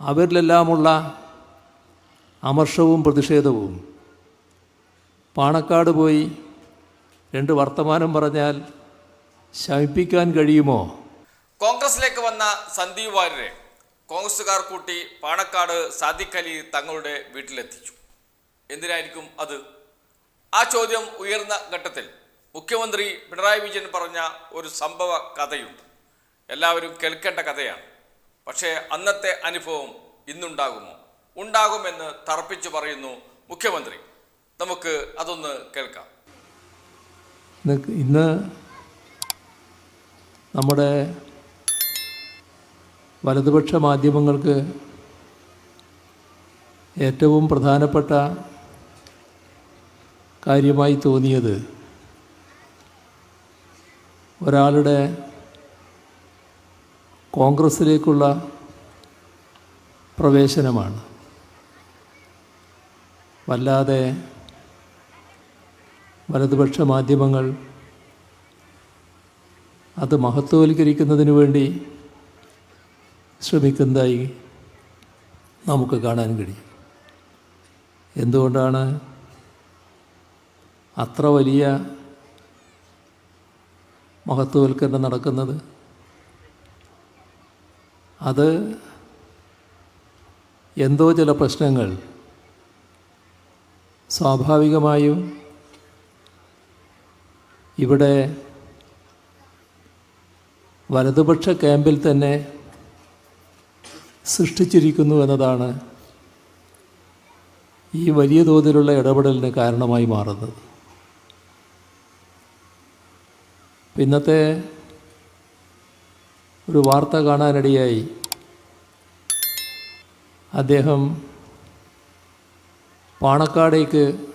അവരിലെല്ലാമുള്ള അമർഷവും പ്രതിഷേധവും. പാണക്കാട് പോയി രണ്ട് വർത്തമാനം പറഞ്ഞാൽ ശമിപ്പിക്കാൻ കഴിയുമോ? കോൺഗ്രസിലേക്ക് വന്ന സന്ദീപ് വാര്യരെ കോൺഗ്രസുകാർ കൂട്ടി പാണക്കാട് സാദിഖലി തങ്ങളുടെ വീട്ടിലെത്തിച്ചു. എന്തിനായിരിക്കും അത്? ആ ചോദ്യം ഉയർന്ന ഘട്ടത്തിൽ മുഖ്യമന്ത്രി പിണറായി വിജയൻ പറഞ്ഞ ഒരു സംഭവ കഥയുണ്ട്. എല്ലാവരും കേൾക്കേണ്ട കഥയാണ്. പക്ഷേ അന്നത്തെ അനുഭവം ഇന്നുണ്ടാകുമോ? ഉണ്ടാകുമെന്ന് തറപ്പിച്ചു പറയുന്നു മുഖ്യമന്ത്രി. നമുക്ക് അതൊന്ന് കേൾക്കാം. ഇന്ന് നമ്മുടെ വലതുപക്ഷ മാധ്യമങ്ങൾക്ക് ഏറ്റവും പ്രധാനപ്പെട്ട കാര്യമായി തോന്നിയത് ഒരാളുടെ കോൺഗ്രസ്സിലേക്കുള്ള പ്രവേശനമാണ്. വല്ലാതെ വലതുപക്ഷ മാധ്യമങ്ങൾ അത് മഹത്വവൽക്കരിക്കുന്നതിന് വേണ്ടി ശ്രമിക്കുന്നതായി നമുക്ക് കാണാൻ കഴിയും. എന്തുകൊണ്ടാണ് അത്ര വലിയ മഹത്വവൽക്കരണം നടക്കുന്നത്? അത് എന്തോ ചില പ്രശ്നങ്ങൾ സ്വാഭാവികമായും ഇവിടെ വലതുപക്ഷ ക്യാമ്പിൽ തന്നെ സൃഷ്ടിച്ചിരിക്കുന്നു എന്നതാണ് ഈ വലിയ തോതിലുള്ള ഇടപെടലിന് കാരണമായി മാറുന്നത്. ഇന്നത്തെ ഒരു വാർത്ത കാണാനിടയായി. അദ്ദേഹം പാണക്കാടേക്ക്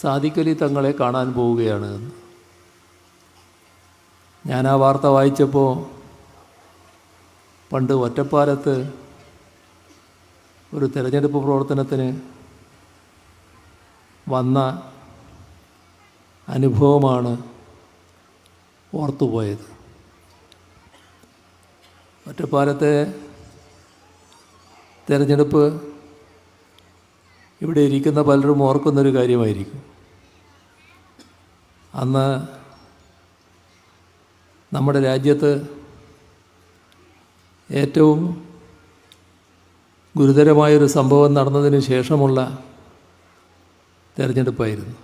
സാധിക്കലി തങ്ങളെ കാണാൻ പോവുകയാണ്. ഞാൻ ആ വാർത്ത വായിച്ചപ്പോൾ പണ്ട് ഒറ്റപ്പാലത്ത് ഒരു തിരഞ്ഞെടുപ്പ് പ്രവർത്തനത്തിന് വന്ന അനുഭവമാണ് ഓർത്തുപോയത്. ഒറ്റപ്പാലത്തെ തിരഞ്ഞെടുപ്പ് ഇവിടെ ഇരിക്കുന്ന പലരും ഓർക്കുന്നൊരു കാര്യമായിരിക്കും. അന്ന് നമ്മുടെ രാജ്യത്ത് ഏറ്റവും ഗുരുതരമായൊരു സംഭവം നടന്നതിന് ശേഷമുള്ള തിരഞ്ഞെടുപ്പായിരുന്നു.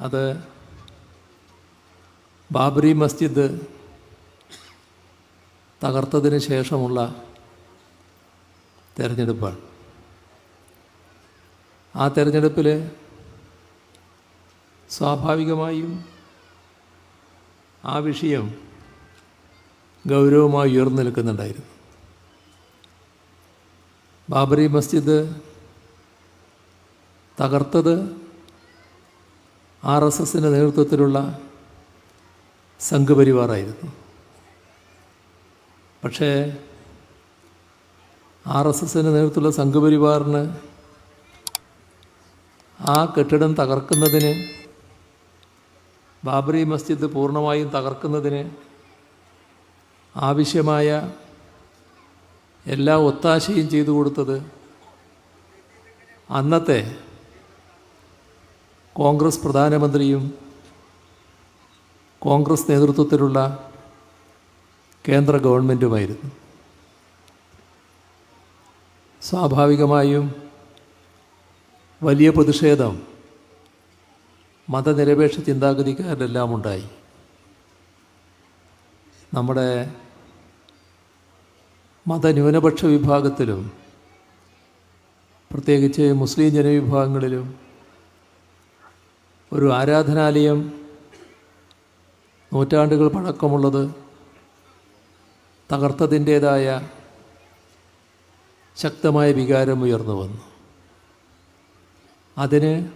അത് ബാബറി മസ്ജിദ് തകർത്തതിന് ശേഷമുള്ള തിരഞ്ഞെടുപ്പാണ്. ആ തിരഞ്ഞെടുപ്പിൽ സ്വാഭാവികമായും ആ വിഷയം ഗൗരവമായി ഉയർന്നു നിൽക്കുന്നുണ്ടായിരുന്നു. ബാബറി മസ്ജിദ് തകർത്തത് ആർ എസ് എസിന്റെ നേതൃത്വത്തിലുള്ള സംഘപരിവാറായിരുന്നു. പക്ഷേ ആർ എസ് എസിന്റെ നേതൃത്വത്തിലുള്ള സംഘപരിവാറിന് ആ കെട്ടിടം തകർക്കുന്നതിന് ബാബറി മസ്ജിദ് പൂർണമായും തകർക്കുന്നതിന് ആവശ്യമായ എല്ലാ ഒത്താശയും ചെയ്തു കൊടുത്തത് അന്നത്തെ കോൺഗ്രസ് പ്രധാനമന്ത്രിയും കോൺഗ്രസ് നേതൃത്വത്തിലുള്ള കേന്ദ്ര ഗവൺമെന്റുമായിരുന്നു. സ്വാഭാവികമായും വലിയ പ്രതിഷേധം മതനിരപേക്ഷ ചിന്താഗതിക്കാരിലെല്ലാം ഉണ്ടായി. നമ്മുടെ മതന്യൂനപക്ഷ വിഭാഗത്തിലും പ്രത്യേകിച്ച് മുസ്ലിം ജനവിഭാഗങ്ങളിലും ഒരു ആരാധനാലയം നൂറ്റാണ്ടുകൾ പഴക്കമുള്ളത് തകർത്തതിന്റേതായ ശക്തമായ വികാരം ഉയർന്നു വന്നു. അതിന്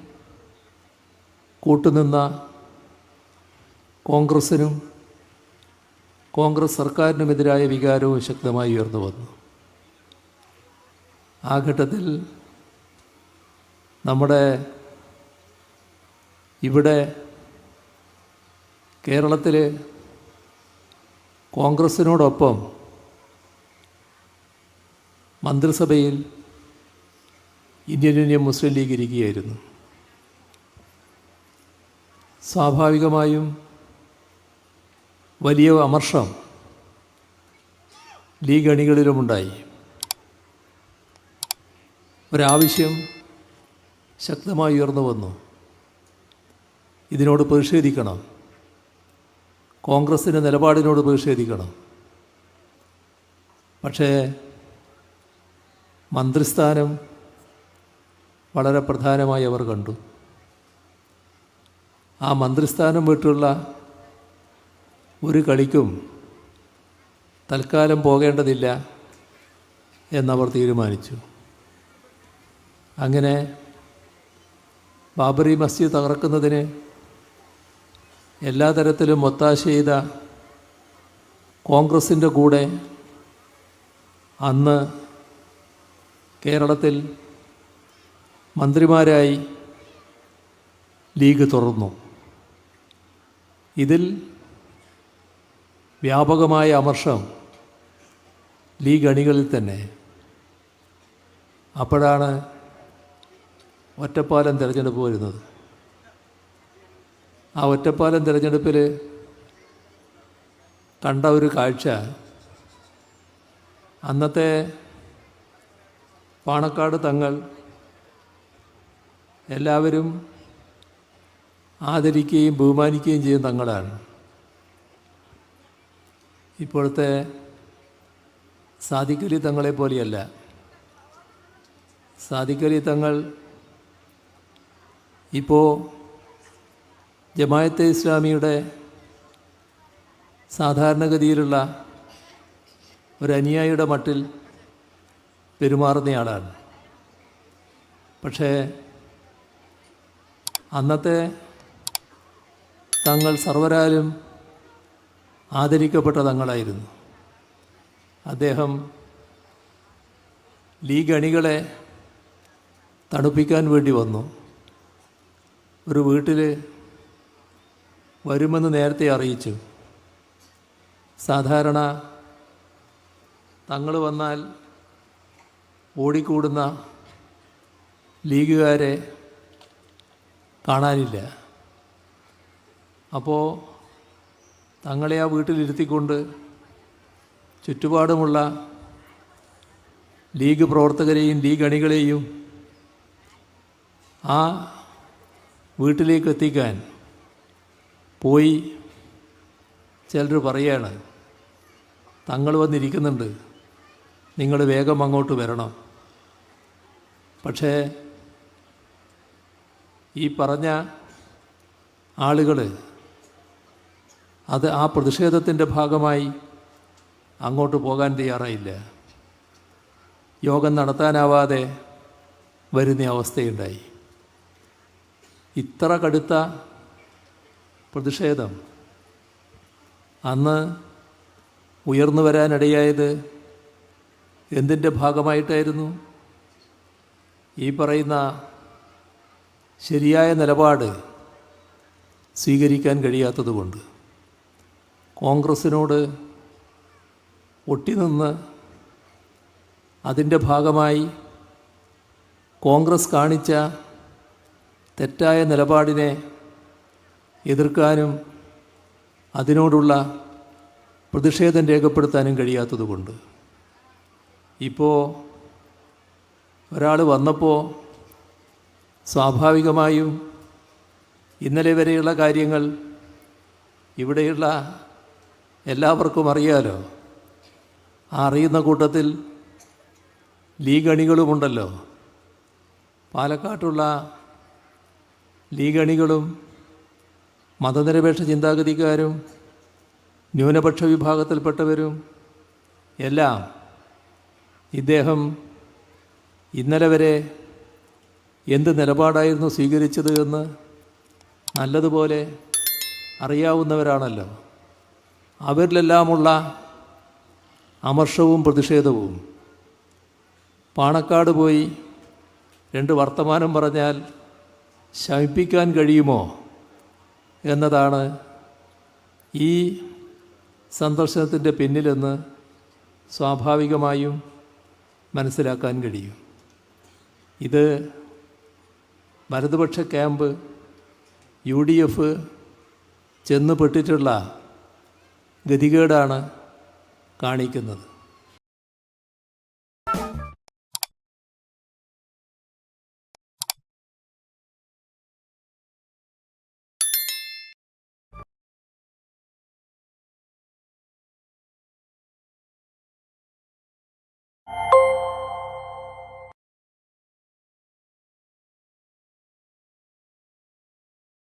കൂട്ടുനിന്ന കോൺഗ്രസ്സിനും കോൺഗ്രസ് സർക്കാരിനുമെതിരായ വികാരവും ശക്തമായി ഉയർന്നു വന്നു. ആ ഘട്ടത്തിൽ നമ്മുടെ ഇവിടെ കേരളത്തിൽ കോൺഗ്രസ്സിനോടൊപ്പം മന്ത്രിസഭയിൽ ഇന്ത്യൻ യൂണിയൻ മുസ്ലിം ലീഗ് ഇരിക്കുകയായിരുന്നു. സ്വാഭാവികമായും വലിയ അമർഷം ലീഗ് അണികളിലുമുണ്ടായി. ഒരാവശ്യം ശക്തമായി ഉയർന്നു വന്നു. ഇതിനോട് പ്രതിഷേധിക്കണം. കോൺഗ്രസിന്റെ നിലപാടിനോട് പ്രതിഷേധിക്കണം. പക്ഷേ മന്ത്രിസ്ഥാനം വളരെ പ്രധാനമായി അവർ കണ്ടു. ആ മന്ത്രിസ്ഥാനം വിട്ടുള്ള ഒരു കളിക്കും തൽക്കാലം പോകേണ്ടതില്ല എന്നവർ തീരുമാനിച്ചു. അങ്ങനെ ബാബറി മസ്ജിദ് തകർക്കുന്നതിന് എല്ലാ തരത്തിലും ഒത്താശ ചെയ്ത കോൺഗ്രസിന്റെ കൂടെ അന്ന് കേരളത്തിൽ മന്ത്രിമാരായി ലീഗ് തുറന്നു ഇതിൽ വ്യാപകമായ അമർഷം ലീഗ് അണികളിൽ തന്നെ. അപ്പോഴാണ് ഒറ്റപ്പാലം തിരഞ്ഞെടുപ്പ് വരുന്നത്. ആ ഒറ്റപ്പാലം തിരഞ്ഞെടുപ്പിൽ കണ്ട ഒരു കാഴ്ച. അന്നത്തെ പാണക്കാട് തങ്ങൾ എല്ലാവരും ആദരിക്കുകയും ബഹുമാനിക്കുകയും ചെയ്യും തങ്ങളാണ്. ഇപ്പോഴത്തെ സാധിക്കലി തങ്ങളെ പോലെയല്ല. സാധിക്കലി തങ്ങൾ ഇപ്പോൾ ജമായത്തെ ഇസ്ലാമിയുടെ സാധാരണഗതിയിലുള്ള ഒരു മട്ടിൽ പെരുമാറുന്നയാളാണ് പക്ഷേ അന്നത്തെ തങ്ങൾ സർവരാലും ആദരിക്കപ്പെട്ട തങ്ങളായിരുന്നു. അദ്ദേഹം ലീഗ് അണികളെ തണുപ്പിക്കാൻ വേണ്ടി വന്നു. ഒരു വീട്ടിൽ വരുമെന്ന് നേരത്തെ അറിയിച്ചു. സാധാരണ തങ്ങൾ വന്നാൽ ഓടിക്കൂടുന്ന ലീഗുകാരെ കാണാനില്ല. അപ്പോൾ തങ്ങളെ ആ വീട്ടിലിരുത്തിക്കൊണ്ട് ചുറ്റുപാടുമുള്ള ലീഗ് പ്രവർത്തകരെയും ലീഗ് അണികളെയും ആ വീട്ടിലേക്ക് എത്തിക്കാൻ പോയി. ചിലർ പറയാണ് തങ്ങൾ വന്നിരിക്കുന്നുണ്ട്. നിങ്ങൾ വേഗം അങ്ങോട്ട് വരണം. പക്ഷേ ഈ പറഞ്ഞ ആളുകൾ അത് ആ പ്രതിഷേധത്തിന്റെ ഭാഗമായി അങ്ങോട്ട് പോകാൻ തയ്യാറായില്ല. യോഗം നടത്താനാവാതെ വരുന്ന അവസ്ഥയുണ്ടായി. ഇത്ര കടുത്ത പ്രതിഷേധം. അന്ന് ഉയർന്നു വരാനിടയായത് എന്തിന്റെ ഭാഗമായിട്ടായിരുന്നു? ഈ പറയുന്ന ശരിയായ നിലപാട് സ്വീകരിക്കാൻ കഴിയാത്തതുകൊണ്ട് കോൺഗ്രസ്സിനോട് ഒട്ടിനിന്ന് അതിന്റെ ഭാഗമായി കോൺഗ്രസ് കാണിച്ച തെറ്റായ നിലപാടിനെ എതിർക്കാനും അതിനോടുള്ള പ്രതിഷേധം രേഖപ്പെടുത്താനും കഴിയാത്തതുകൊണ്ട്. ഇപ്പോൾ ഒരാൾ വന്നപ്പോൾ സ്വാഭാവികമായും ഇന്നലെ വരെയുള്ള കാര്യങ്ങൾ ഇവിടെയുള്ള എല്ലാവർക്കും അറിയാലോ. ആ അറിയുന്ന കൂട്ടത്തിൽ ലീഗ് അണികളുമുണ്ടല്ലോ പാലക്കാട്ടുള്ള ലീഗ് അണികളും മതനിരപേക്ഷ ചിന്താഗതിക്കാരും ന്യൂനപക്ഷ വിഭാഗത്തിൽപ്പെട്ടവരും എല്ലാം ഇദ്ദേഹം ഇന്നലെ വരെ എന്ത് നിലപാടായിരുന്നു സ്വീകരിച്ചത് എന്ന് നല്ലതുപോലെ അറിയാവുന്നവരാണല്ലോ. അവരിലെല്ലാമുള്ള അമർഷവും പ്രതിഷേധവും. പാണക്കാട് പോയി രണ്ട് വർത്തമാനം പറഞ്ഞാൽ ശമിപ്പിക്കാൻ കഴിയുമോ? എന്നതാണ് ഈ സന്ദർശനത്തിന്റെ പിന്നിലെന്ന് സ്വാഭാവികമായും മനസ്സിലാക്കാൻ കഴിയും. ഇത് വലതുപക്ഷ ക്യാമ്പ് യു ഡി എഫ് ചെന്ന് പെട്ടിട്ടുള്ള ഗതികേടാണ് കാണിക്കുന്നത്.